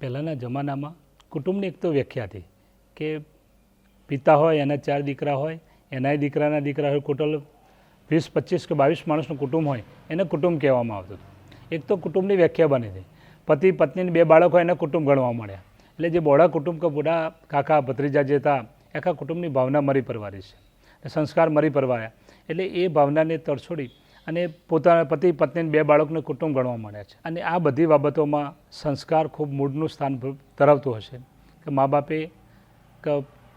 પહેલાંના જમાનામાં કુટુંબની એક તો વ્યાખ્યા હતી કે પિતા હોય, એના ચાર દીકરા હોય, એનાય દીકરાના દીકરા હોય ટોટલ વીસ, પચીસ કે બાવીસ માણસનું કુટુંબ હોય, એને કુટુંબ કહેવામાં આવતું હતું. એક તો કુટુંબની વ્યાખ્યા બની હતી. પતિ, પત્નીને બે બાળકો એને કુટુંબ ગણવા મળ્યા. એટલે જે બોડા કુટુંબ કે બોડા કાકા, ભત્રીજા જે હતા, આખા કુટુંબની ભાવના મરી પરવારી છે. સંસ્કાર મરી પરવાયા. એટલે એ ભાવનાને તરછોડી અને પોતાના પતિ, પત્ની બે બાળકને કુટુંબ ગણવા માંડ્યા છે. અને આ બધી બાબતોમાં સંસ્કાર ખૂબ મૂળનું સ્થાન ધરાવતું હશે કે મા બાપે કે,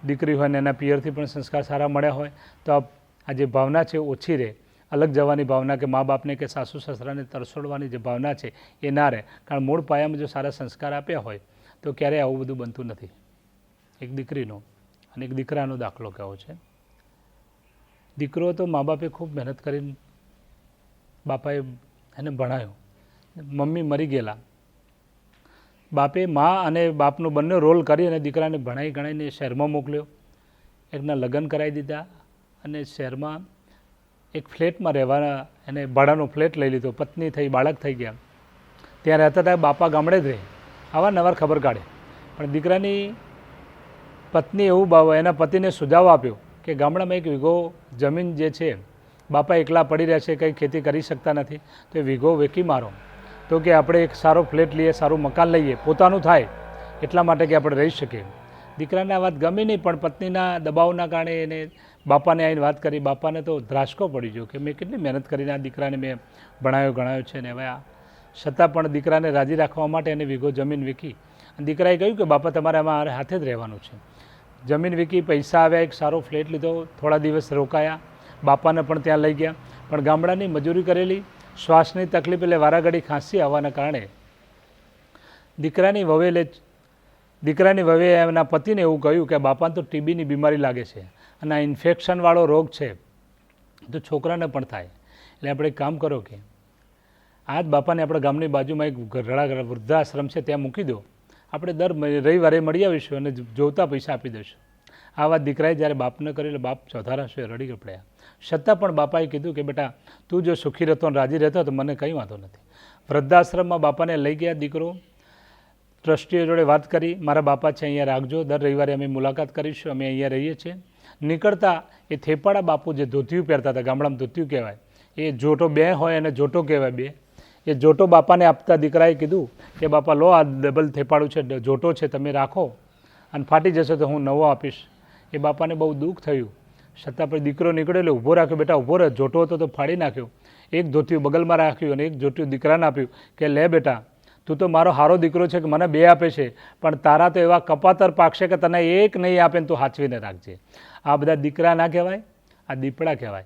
દીકરી હોય ને એના પિયરથી પણ સંસ્કાર સારા મળ્યા હોય, તો આ જે ભાવના છે ઓછી રહે. અલગ જવાની ભાવના કે મા બાપને કે સાસુ, સસરાને તરસોડવાની જે ભાવના છે એ ના રહે. કારણ મૂળ પાયામાં જો સારા સંસ્કાર આપ્યા હોય, તો ક્યારેય આવું બધું બનતું નથી. એક દીકરીનો અને એક દીકરાનો દાખલો કહેવો છે. દીકરો તો મા બાપે ખૂબ મહેનત કરીને બાપાએ એને ભણાયો. મમ્મી મરી ગયેલા. બાપે મા અને બાપનો બંને રોલ કરી અને દીકરાને ભણાઈ ગણાઈને શહેરમાં મોકલ્યો. એકના લગ્ન કરાવી દીધા અને શહેરમાં એક ફ્લેટમાં રહેવાના એને ભાડાનો ફ્લેટ લઈ લીધો. પત્ની થઈ, બાળક થઈ ગયા. ત્યાં રહેતા હતા બાપા ગામડે જ રહે. અવારનવાર ખબર કાઢે. પણ દીકરાની પત્ની એવું એના પતિને સુઝાવ આપ્યો કે ગામડામાં એક વીઘો જમીન જે છે બાપા એકલા પડી રહ્યા છે કંઈ ખેતી કરી શકતા નથી. તો એ વીઘો વેકી મારો. તો કે આપણે એક સારો ફ્લેટ લઈએ, સારું મકાન લઈએ, પોતાનું થાય, એટલા માટે કે આપણે રહી શકીએ. દીકરાને આ વાત ગમી નહીં, પણ પત્નીના દબાવના કારણે એને બાપાને આવીને વાત કરી, બાપાને તો ધ્રાસકો પડી ગયો કે મેં કેટલી મહેનત કરીને આ દીકરાને મેં ભણાયો, ગણાયો છે ને હવે આ. છતાં પણ દીકરાને રાજી રાખવા માટે એને વીઘો જમીન વીકી. અને દીકરાએ કહ્યું કે બાપા, તમારે આમાં હાથે જ રહેવાનું છે. જમીન વીકી, પૈસા આવ્યા, એક સારો ફ્લેટ લીધો, થોડા દિવસ રોકાયા બાપાને પણ ત્યાં લઈ ગયા. પણ ગામડાની મજૂરી કરેલી, શ્વાસની તકલીફ એટલે વારાઘડી ખાંસી આવવાના કારણે. દીકરાની વવેલે દીકરાની વવે એમના પતિને એવું કહ્યું કે બાપાને તો ટીબીની બીમારી લાગે છે અને આ ઇન્ફેક્શનવાળો રોગ છે, તો છોકરાને પણ થાય. એટલે આપણે એક કામ કરો કે, આ જ બાપાને આપણા ગામની બાજુમાં એક ઘરડા વૃદ્ધાશ્રમ છે, ત્યાં મૂકી દો. આપણે દર રવિવારે મળી આવીશું અને જોતા પૈસા આપી દઈશું. આ વાત દીકરાએ જ્યારે બાપને કરી એટલે બાપ ચોધારા છે રડી પડ્યા. છતાં પણ બાપાએ કીધું કે, બેટા, તું જો સુખી રહેતો અને રાજી રહેતો તો મને કંઈ વાંધો નથી. વૃદ્ધાશ્રમમાં બાપાને લઈ ગયા દીકરો. ટ્રસ્ટીઓ જોડે વાત કરી, મારા બાપા છે, અહીંયા રાખજો. દર રવિવારે અમે મુલાકાત કરીશું. અમે અહીંયા રહીએ છીએ. નીકળતા એ થેપાડા બાપુ જે ધોતિયું પહેરતા હતા, ગામડામાં ધોતિયું કહેવાય, એ જોટો બે હોય અને જોટો કહેવાય બે. એ જોટો બાપાને આપતા દીકરાએ કીધું કે, બાપા, લો, આ ડબલ થેપાડું છે જોટો છે, તમે રાખો. અને ફાટી જશે તો હું નવો આપીશ. એ બાપાને બહુ દુઃખ થયું. છતાં પછી દીકરો નીકળ્યો એટલે ઊભો રાખ્યો બેટા ઊભો રહે. જોટો હતો તો ફાડી નાખ્યો. એક ધોતિયું બગલમાં રાખ્યું અને એક જોટિયું દીકરાને આપ્યું કે, લે બેટા, તું તો મારો હારો દીકરો છે કે મને બે આપે છે, પણ તારા તો એવા કપાતર પાકશે કે તને એક નહીં આપે ને તું હાચવીને રાખજે. આ બધા દીકરા ના કહેવાય, આ દીપડા કહેવાય.